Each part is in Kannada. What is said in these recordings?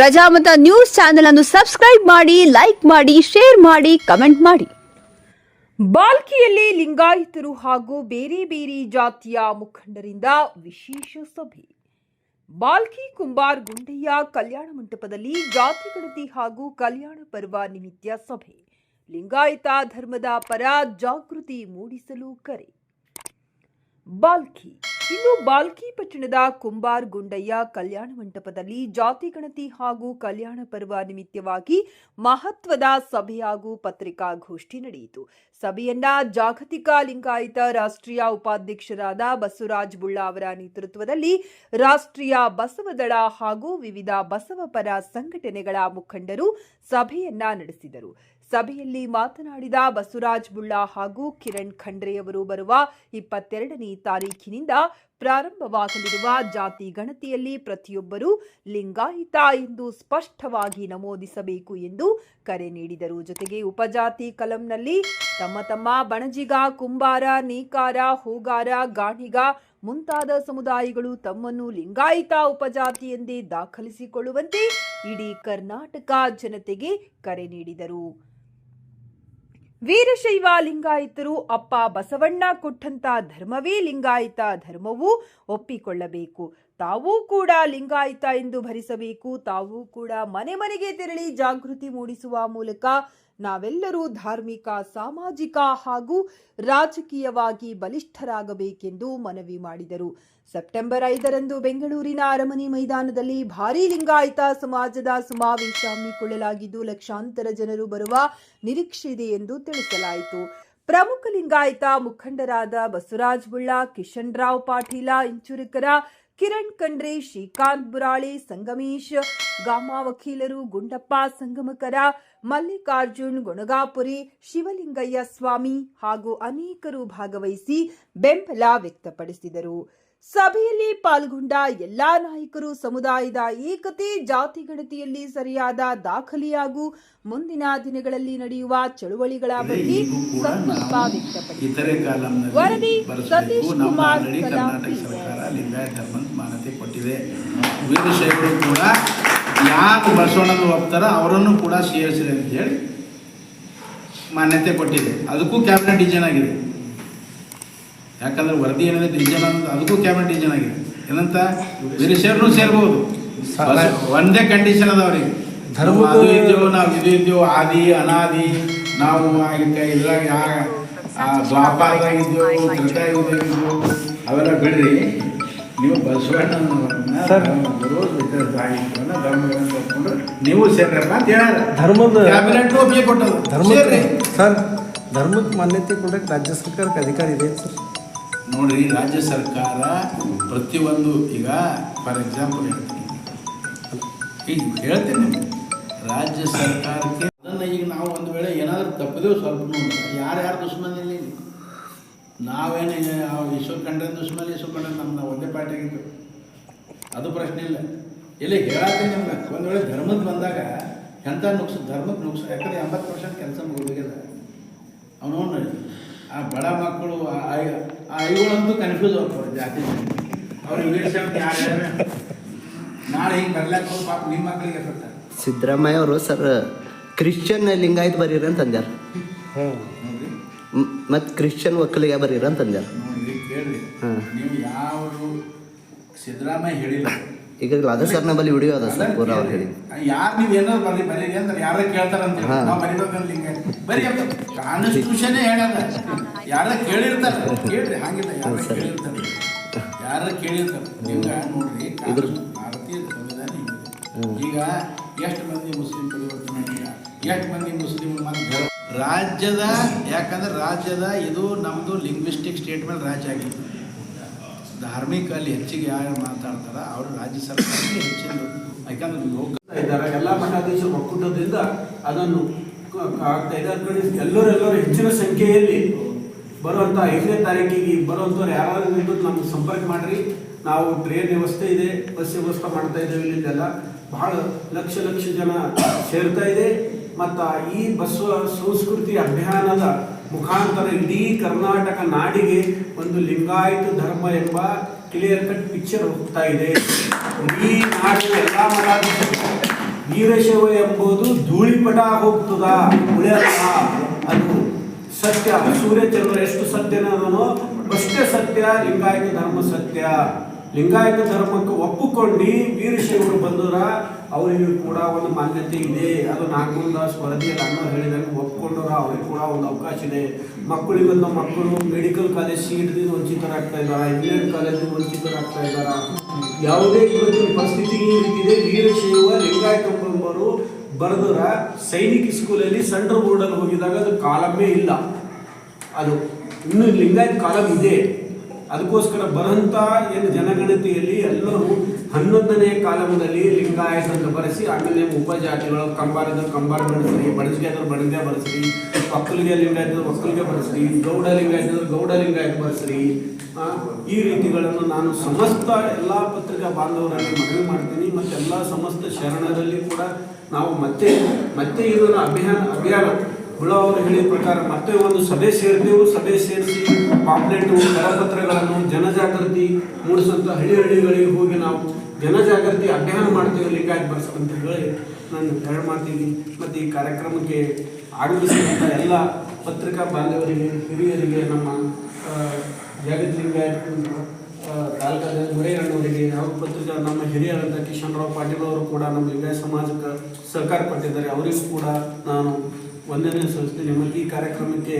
ಪ್ರಜಾಮತ ನ್ಯೂಸ್ ಚಾನೆಲ್ ಅನ್ನು ಸಬ್ಸ್ಕ್ರೈಬ್ ಮಾಡಿ, ಲೈಕ್ ಮಾಡಿ, ಶೇರ್ ಮಾಡಿ, ಕಮೆಂಟ್ ಮಾಡಿ. ಬಾಲ್ಕಿಯಲ್ಲಿ ಲಿಂಗಾಯತರು ಹಾಗೂ ಬೇರೆ ಬೇರೆ ಜಾತಿಯ ಮುಖಂಡರಿಂದ ವಿಶೇಷ ಸಭೆ. ಬಾಲ್ಕಿ ಕುಂಬಾರ್ ಗುಂಡಯ್ಯ ಕಲ್ಯಾಣ ಮಂಟಪದಲ್ಲಿ ಜಾತಿ ಗಣತಿ ಹಾಗೂ ಕಲ್ಯಾಣ ಪರ್ವ ನಿಮಿತ್ತ ಸಭೆ. ಲಿಂಗಾಯತ ಧರ್ಮದ ಪರ ಜಾಗೃತಿ ಮೂಡಿಸಲು ಕರೆ. ಬಾಲ್ಕಿ ಇನ್ನು ಬಾಲ್ಕಿ ಪಟ್ಟಣದ ಕುಂಬಾರ್ ಗುಂಡಯ್ಯ ಕಲ್ಯಾಣ ಮಂಟಪದಲ್ಲಿ ಜಾತಿ ಗಣತಿ ಹಾಗೂ ಕಲ್ಯಾಣ ಪರ್ವ ನಿಮಿತ್ತವಾಗಿ ಮಹತ್ವದ ಸಭೆ ಹಾಗೂ ಪತ್ರಿಕಾಗೋಷ್ಠಿ ನಡೆಯಿತು. ಸಭೆಯನ್ನ ಜಾಗತಿಕ ಲಿಂಗಾಯತ ರಾಷ್ಟ್ರೀಯ ಉಪಾಧ್ಯಕ್ಷರಾದ ಬಸವರಾಜ್ ಬುಳ್ಳ ಅವರ ನೇತೃತ್ವದಲ್ಲಿ ರಾಷ್ಟ್ರೀಯ ಬಸವದಳ ಹಾಗೂ ವಿವಿಧ ಬಸವಪರ ಸಂಘಟನೆಗಳ ಮುಖಂಡರು ಸಭೆಯನ್ನ ನಡೆಸಿದರು. ಸಭೆಯಲ್ಲಿ ಮಾತನಾಡಿದ ಬಸವರಾಜ್ ಬುಳ್ಳಾ ಹಾಗೂ ಕಿರಣ್ ಖಂಡ್ರೆಯವರು ಬರುವ ಇಪ್ಪತ್ತೆರಡನೇ ತಾರೀಖಿನಿಂದ ಪ್ರಾರಂಭವಾಗಲಿರುವ ಜಾತಿ ಗಣತಿಯಲ್ಲಿ ಪ್ರತಿಯೊಬ್ಬರೂ ಲಿಂಗಾಯಿತ ಎಂದು ಸ್ಪಷ್ಟವಾಗಿ ನಮೂದಿಸಬೇಕು ಎಂದು ಕರೆ ನೀಡಿದರು. ಜೊತೆಗೆ ಉಪಜಾತಿ ಕಲಂನಲ್ಲಿ ತಮ್ಮ ತಮ್ಮ ಬಣಜಿಗ, ಕುಂಬಾರ, ನೀಕಾರ, ಹೂಗಾರ, ಗಾಣಿಗ ಮುಂತಾದ ಸಮುದಾಯಗಳು ತಮ್ಮನ್ನು ಲಿಂಗಾಯಿತ ಉಪಜಾತಿ ಎಂದೇ ದಾಖಲಿಸಿಕೊಳ್ಳುವಂತೆ ಇಡೀ ಕರ್ನಾಟಕ ಜನತೆಗೆ ಕರೆ ನೀಡಿದರು. ವೀರಶೈವ ಲಿಂಗಾಯತರು ಅಪ್ಪ ಬಸವಣ್ಣ ಕೊಟ್ಟಂತ ಧರ್ಮವೇ ಲಿಂಗಾಯತ ಧರ್ಮವು ಒಪ್ಪಿಕೊಳ್ಳಬೇಕು. ತಾವೂ ಕೂಡ ಲಿಂಗಾಯತ ಎಂದು ಭರಿಸಬೇಕು. ತಾವೂ ಕೂಡ ಮನೆ ಮನೆಗೆ ತೆರಳಿ ಜಾಗೃತಿ ಮೂಡಿಸುವ ಮೂಲಕ ನಾವೆಲ್ಲರೂ ಧಾರ್ಮಿಕ, ಸಾಮಾಜಿಕ ಹಾಗೂ ರಾಜಕೀಯವಾಗಿ ಬಲಿಷ್ಠರಾಗಬೇಕೆಂದು ಮನವಿ ಮಾಡಿದರು. ಸೆಪ್ಟೆಂಬರ್ ಐದರಂದು ಬೆಂಗಳೂರಿನ ಅರಮನೆ ಮೈದಾನದಲ್ಲಿ ಭಾರೀ ಲಿಂಗಾಯತ ಸಮಾಜದ ಸಮಾವೇಶ ಹಮ್ಮಿಕೊಳ್ಳಲಾಗಿದ್ದು, ಲಕ್ಷಾಂತರ ಜನರು ಬರುವ ನಿರೀಕ್ಷೆ ಇದೆ ಎಂದು ತಿಳಿಸಲಾಯಿತು. ಪ್ರಮುಖ ಲಿಂಗಾಯತ ಮುಖಂಡರಾದ ಬಸವರಾಜ್ ಬುಳ್ಳ, ಕಿಶನ್ ರಾವ್ ಪಾಟೀಲ, ಇಂಚುರಿಕರ ಕಿರಣ್ ಖಂಡ್ರೆ, ಶ್ರೀಕಾಂತ್ ಬುರಾಳಿ, ಸಂಗಮೇಶ್, ಗಾಮ ವಕೀಲರು, ಗುಂಡಪ್ಪ ಸಂಗಮಕರ, ಮಲ್ಲಿಕಾರ್ಜುನ್, ಗುಣಗಾಪುರಿ, ಶಿವಲಿಂಗಯ್ಯ ಸ್ವಾಮಿ ಹಾಗೂ ಅನೇಕರು ಭಾಗವಹಿಸಿ ಬೆಂಬಲ ವ್ಯಕ್ತಪಡಿಸಿದರು. ಸಭೆಯಲ್ಲಿ ಪಾಲ್ಗೊಂಡ ಎಲ್ಲಾ ನಾಯಕರು ಸಮುದಾಯದ ಏಕತೆ ಜಾತಿ ಗಣತಿಯಲ್ಲಿ ಸರಿಯಾದ ದಾಖಲೆಯಾಗೂ ಮುಂದಿನ ದಿನಗಳಲ್ಲಿ ನಡೆಯುವ ಚಳುವಳಿಗಳ ಬಗ್ಗೆ ಸಂಕಲ್ಪ ವ್ಯಕ್ತಪಡಿಸಿದರು ವರದಿ ಸತೀಶ್ ಕುಮಾರ್ ಮಾನ್ಯತೆ ಕೊಟ್ಟಿದೆ. ವೀರಶೈವರು ಕೂಡ ಯಾರು ಬಸವಣ್ಣನ ಒಪ್ತಾರ ಅವರನ್ನು ಕೂಡ ಸೇರಿಸಿದೆ ಅಂತ ಹೇಳಿ ಮಾನ್ಯತೆ ಕೊಟ್ಟಿದೆ. ಅದಕ್ಕೂ ಕ್ಯಾಬಿನೆಟ್ ಡಿಸೈನ್ ಆಗಿದೆ. ಯಾಕಂದ್ರೆ ವರದಿ ಏನಿದೆ ಡಿಸಿಷನ್ ಅಂತ ಅದಕ್ಕೂ ಕ್ಯಾಬಿನೆಟ್ ಡಿಸಿಷನ್ ಆಗಿದೆ. ಏನಂತ? ಮಿನಿಸ್ಟರ್ನು ಸೇರ್ಬೋದು. ಬಸ- ಒಂದೇ ಕಂಡೀಷನ್ ಅದ ಅವ್ರಿಗೆ. ಧರ್ಮ ಇದ್ದೇವು ನಾವು ಇದು ಇದ್ದೇವು ಆದಿ ಅನಾದಿ ನಾವು ಇಲ್ಲ ಇದ್ರಾಗ ಯಾ- ಆ ದ್ವಾಪಾರದಾಗ ಇದ್ದೇವು ತ್ರೇತಾಯುಗದಾಗಿದ್ದೇವು ಅವೆಲ್ಲ ಬಿಡ್ರಿ. ನೀವು ಬಸವಣ್ಣನ ಧರ್ಮಗಳನ್ನ ನೀವು ಸೇರ್ರಪ್ಪ ಅಂತ ಹೇಳ ಧರ್ಮದ ಕ್ಯಾಬಿನೆಟ್ ಒಪ್ಪಿಗೆ ಕೊಟ್ಟರು ಧರ್ಮ ಸರ್ ಧರ್ಮಕ್ಕೆ ಮಾನ್ಯತೆ ಕೊಡಕ್ಕೆ ರಾಜ್ಯ ಸರ್ಕಾರಕ್ಕೆ ಅಧಿಕಾರ ಇದೆ ಸರ್? ನೋಡ್ರಿ ರಾಜ್ಯ ಸರ್ಕಾರ ಪ್ರತಿಯೊಂದು ಈಗ ಫಾರ್ ಎಕ್ಸಾಂಪಲ್ ಹೇಳ್ತೀನಿ. ಈಗ ಹೇಳ್ತೇನೆ. ರಾಜ್ಯ ಸರ್ಕಾರಕ್ಕೆ ಅದನ್ನು ಈಗ ನಾವು ಒಂದು ವೇಳೆ ಏನಾದರೂ ತಪ್ಪಿದೆವು ಸ್ವಲ್ಪ ಯಾರ್ಯಾರು ದುಶ್ಮನ್ ಇಲ್ಲಿ? ನಾವೇನು ಈಶ್ವರ್ ಕಂಡ್ರೆ ದುಶ್ಮನ್ ಈಶ್ವರ್ ಕಂಡ್ರೆ ನಮ್ಮ ಒಂದೇ ಪಾರ್ಟಿ ಆಗಿದ್ದು. ಅದು ಪ್ರಶ್ನೆ ಇಲ್ಲ. ಇಲ್ಲಿ ಹೇಳತ್ತೀನಿ ನಿಮ್ಗೆ. ಒಂದು ವೇಳೆ ಧರ್ಮಕ್ಕೆ ಬಂದಾಗ ಎಂಥ ನುಗ್ಸ ಧರ್ಮಕ್ಕೆ ನುಗ್ಸ, ಯಾಕಂದ್ರೆ ಎಂಬತ್ತು ಪರ್ಸೆಂಟ್ ಕೆಲಸ ಮುಗಿದಿಲ್ಲ ಅವನು ಆ ಬಡ ಮಕ್ಕಳು ಐಗಳಂತೂ ಕನ್ಫ್ಯೂಸ್ ಆಗ್ತಾರೆ ಜಾತಿ ಅವ್ರಿಗೆ ಇಂಗ್ಲೀಷ್ ಯಾರು? ನಾಳೆ ಹಿಂಗೆ ಬರ್ಲಾಕ ಪಾಪ ನಿಮ್ಮ ಮಕ್ಕಳಿಗೆ ಬರ್ತಾರೆ ಸಿದ್ದರಾಮಯ್ಯ ಅವರು ಸರ್ ಕ್ರಿಶ್ಚಿಯನ್ ಲಿಂಗಾಯತ್ ಬರೀರಿ ಅಂತ ಅಂದ್ಯಾರ. ಮತ್ತು ಕ್ರಿಶ್ಚಿಯನ್ ಒಕ್ಕಲಿಗೆ ಬರೀರಿ ಅಂತ ಅಂದ್ಯಾರ. ಕೇಳ್ರಿ. ನೀವು ಯಾವ ಸಿದ್ದರಾಮಯ್ಯ ಹೇಳಿಲ್ಲ. ಈಗ ಲಾದರ್ ಸರ್ ನಮ್ಮಲ್ಲಿ ವಿಡಿಯೋ ಅದ ಸರ್ ಪೂರ ಅವ್ರು ಹೇಳಿ ಯಾರು ನೀವು ಏನಾದ್ರು ಬರ್ರಿ ಬರೀ ಅಂದ್ರೆ ಯಾರ ಕೇಳ್ತಾರಂತ. ನಾವು ಬರಿಬೇಕಂದ್ರೆ ಹಿಂಗೆ ಬರೀ ಅಂತ ಕಾನ್ಸ್ಟಿಟ್ಯೂಷನ್ ಹೇಳಲ್ಲ ಯಾರ ಕೇಳಿರ್ತಾರೆ? ಕೇಳ್ರಿ ಹಾಗಿಲ್ಲ ಯಾರು. ಕೇಳಿರ್ತಾರೆ? ಯಾರ ಕೇಳಿರ್ತಾರೆ? ನಿಮ್ಗೆ ನೋಡ್ರಿ ಇದ್ರ- ಭಾರತೀಯ ಸಂವಿಧಾನ. ಈಗ ಎಷ್ಟು ಮಂದಿ ಮುಸ್ಲಿಂ ಪರಿವರ್ತನೆ ಎಷ್ಟು ಮಂದಿ ಮುಸ್ಲಿಂ ರಾಜ್ಯದ ಯಾಕಂದ್ರೆ ರಾಜ್ಯದ ಇದು ನಮ್ಮದು ಲಿಂಗ್ವಿಸ್ಟಿಕ್ ಸ್ಟೇಟ್ ಮೇಲೆ ರಾಜ್ಯ ಆಗಿತ್ತು. ಧಾರ್ಮಿಕ ಅಲ್ಲಿ ಹೆಚ್ಚಿಗೆ ಯಾರು ಮಾತಾಡ್ತಾರ ಅವರು ರಾಜ್ಯ ಸರ್ಕಾರಕ್ಕೆ ಹೆಚ್ಚಿನ ಯಾಕಂದ್ರೆ ಲೋಕ ಇದ್ದಾರೆ. ಎಲ್ಲ ಮಠಾಧೀಶರು ಒಕ್ಕೂಟದಿಂದ ಅದನ್ನು ಆಗ್ತಾ ಇದೆ. ಅದ್ ಕಡೆ ಎಲ್ಲರೆಲ್ಲರೂ ಹೆಚ್ಚಿನ ಸಂಖ್ಯೆಯಲ್ಲಿ ಬರುವಂಥ ಐದನೇ ತಾರೀಕಿಗೆ ಬರುವಂಥವ್ರು ಯಾರಾದ್ರೂ ಇದ್ದು ನಮ್ಗೆ ಸಂಪರ್ಕ ಮಾಡ್ರಿ. ನಾವು ಟ್ರೈನ್ ವ್ಯವಸ್ಥೆ ಇದೆ, ಬಸ್ ವ್ಯವಸ್ಥೆ ಮಾಡ್ತಾ ಇದ್ದೇವೆ ಇಲ್ಲಿಂದೆಲ್ಲ. ಬಹಳ ಲಕ್ಷ ಲಕ್ಷ ಜನ ಸೇರ್ತಾ ಇದೆ. ಮತ್ತು ಈ ಬಸವ ಸಂಸ್ಕೃತಿ ಅಭಿಯಾನದ ಮುಖಾಂತರ ಇಡೀ ಕರ್ನಾಟಕ ನಾಡಿಗೆ ಒಂದು ಲಿಂಗಾಯತ ಧರ್ಮ ಎಂಬ ಕ್ಲಿಯರ್ ಕಟ್ ಪಿಕ್ಚರ್ ಹೋಗ್ತಾ ಇದೆ. ಈ ನಾಡಿನ ಎಲ್ಲ ವೀರಶೈವ ಎಂಬುದು ಧೂಳಿಪಟ ಹೋಗ್ತದ, ಉಳಿಯಲ್ಲ, ಅದು ಸತ್ಯ. ಸೂರ್ಯಚಂದ್ರ ಎಷ್ಟು ಸತ್ಯನೋ ಅಷ್ಟೇ ಸತ್ಯ, ಲಿಂಗಾಯತ ಧರ್ಮ ಸತ್ಯ. ಲಿಂಗಾಯತ ಧರ್ಮಕ್ಕೆ ಒಪ್ಪಿಕೊಂಡು ವೀರಶೈವರು ಬಂದರ ಅವರಿಗೂ ಕೂಡ ಒಂದು ಮಾನ್ಯತೆ ಇದೆ. ಅದು ನಾಗಮಂದಾಸ್ ವರದಿಯಲ್ಲಿ ಅಣ್ಣ ಹೇಳಿದಂಗೆ ಒಪ್ಕೊಂಡರ ಅವ್ರಿಗೆ ಕೂಡ ಒಂದು ಅವಕಾಶ ಇದೆ. ಮಕ್ಕಳಿಗೊಂದು ಮಕ್ಕಳು ಮೆಡಿಕಲ್ ಕಾಲೇಜ್ ಸೀಟ್ದಿಂದ ವಂಚಿತರಾಗ್ತಾ ಇದ್ದಾರೆ? ಇಂಜಿನಿಯರಿಂಗ್ ಕಾಲೇಜಿಂದ ವಂಚಿತರಾಗ್ತಾ ಇದ್ದಾರೆ? ಯಾವುದೇ ಇವತ್ತಿನ ಪರಿಸ್ಥಿತಿ ಈ ರೀತಿ ಇದೆ. ವೀರಶೈವ ಲಿಂಗಾಯತ ಕುಟುಂಬರು ಬರೆದರ ಸೈನಿಕ ಸ್ಕೂಲಲ್ಲಿ ಸೆಂಟ್ರಲ್ ಬೋರ್ಡಲ್ಲಿ ಹೋಗಿದಾಗ ಅದು ಕಾಲಮೇ ಇಲ್ಲ. ಅದು ಇನ್ನು ಲಿಂಗಾಯತ್ ಕಾಲಮ್ ಇದೆ. ಅದಕ್ಕೋಸ್ಕರ ಬರಂತ ಏನು ಜನಗಣತಿಯಲ್ಲಿ ಎಲ್ಲರೂ ಹನ್ನೊಂದನೇ ಕಾಲಮದಲ್ಲಿ ಲಿಂಗಾಯತ ಬರೆಸಿ, ಆಮೇಲೆ ಉಪಜಾತಿಗಳು ಕಂಬಾರದ ಕಂಬಾರ ಬರೆಸ್ರಿ ಬಡಸ್ಗೆ ಆದ್ರೆ ಬಡಗೆ ಬರೆಸ್ರಿ ಒಕ್ಕಲಿಗೆ ಲಿಂಗಾಯತ ಒಕ್ಕಲಿಗೆ ಬರೆಸ್ರಿ, ಗೌಡ ಲಿಂಗಾಯತ ಗೌಡ ಲಿಂಗಾಯತ ಬರೆಸ್ರಿ ಈ ರೀತಿಗಳನ್ನು ನಾನು ಸಮಸ್ತ ಎಲ್ಲ ಪತ್ರಿಕಾ ಬಾಂಧವರಲ್ಲಿ ಮನವಿ ಮಾಡ್ತೀನಿ. ಮತ್ತು ಎಲ್ಲ ಸಮಸ್ತ ಶರಣರಲ್ಲಿ ಕೂಡ ನಾವು ಮತ್ತೆ ಮತ್ತೆ ಇದನ್ನು ಅಭಿಯಾನ ಅಭಿಯಾನ. ಹುಳ ಅವರು ಹೇಳಿದ ಪ್ರಕಾರ ಮತ್ತೆ ಒಂದು ಸಭೆ ಸೇರ್ತೀವಿ, ಸಭೆ ಸೇರಿಸಿ ಪಾಂಪ್ಲೆಟು, ಕರಪತ್ರಗಳನ್ನು, ಜನಜಾಗೃತಿ ಮೂಡಿಸುವಂಥ ಹಳ್ಳಿ ಹಳ್ಳಿಗಳಿಗೆ ಹೋಗಿ ನಾವು ಜನಜಾಗೃತಿ ಅಭಿಯಾನ ಮಾಡ್ತೀವಿ, ಲಿಂಗಾಯತ್ ಬರ್ಸ್ ಅಂತ ಹೇಳಿ ನಾನು ಕರೆ ಮಾಡ್ತೀನಿ. ಮತ್ತು ಈ ಕಾರ್ಯಕ್ರಮಕ್ಕೆ ಆಗಮಿಸಿದಂಥ ಎಲ್ಲ ಪತ್ರಿಕಾ ಬಾಂಧವರಿಗೆ, ಹಿರಿಯರಿಗೆ, ನಮ್ಮ ಜಗತ್ ಲಿಂಗಾಯತ್ ತಾಲೂಕಾದ ಮುರೇಗಣ್ಣವರಿಗೆ ಅವ್ರ ಪತ್ರಿಕಾ ನಮ್ಮ ಹಿರಿಯರಾದ ಕಿಶನ್ ರಾವ್ ಪಾಟೀಲ್ ಅವರು ಕೂಡ ನಮ್ಮ ಲಿಂಗಾಯತ ಸಮಾಜಕ್ಕೆ ಸಹಕಾರ ಕೊಟ್ಟಿದ್ದಾರೆ. ಅವರಿಗೂ ಕೂಡ ನಾನು ಒಂದನೇ ಸಲ್ಲಿಸ್ತೀನಿ. ಮತ್ತು ಈ ಕಾರ್ಯಕ್ರಮಕ್ಕೆ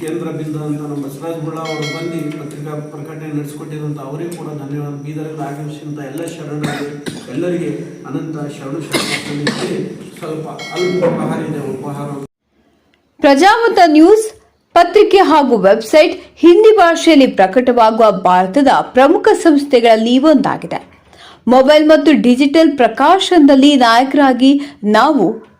ಕೇಂದ್ರ ಬಿಂದು ಅಂತ ನಮ್ಮ ಬಸವರಾಜ ಬುಳ್ಳ ಅವರು ಬಂದು ಪತ್ರಿಕಾ ಪ್ರಕಟಣೆ ನಡೆಸಿಕೊಟ್ಟಿದಂಥ ಅವರಿಗೆ ಕೂಡ ಧನ್ಯವಾದ. ಬೀದರಲ್ಲಿ ಆಗಮಿಸಿದಂಥ ಎಲ್ಲ ಶರಣರಿಗೆ, ಎಲ್ಲರಿಗೆ ಅನಂತ ಶರಣು ಶರಣ ಸ್ವಲ್ಪ ಅಲ್ಪ ಉಪಹಾರ ಇದೆ, ಉಪಹಾರ. ಪ್ರಜಾಮತ ನ್ಯೂಸ್ ಪತ್ರಿಕೆ ಹಾಗೂ ವೆಬ್ಸೈಟ್ ಹಿಂದಿ ಭಾಷೆಯಲ್ಲಿ ಪ್ರಕಟವಾಗುವ ಭಾರತದ ಪ್ರಮುಖ ಸಂಸ್ಥೆಗಳಲ್ಲಿ ಒಂದಾಗಿದೆ. ಮೊಬೈಲ್ ಮತ್ತು ಡಿಜಿಟಲ್ ಪ್ರಕಾಶನದಲ್ಲಿ ನಾಯಕರಾಗಿ ನಾವು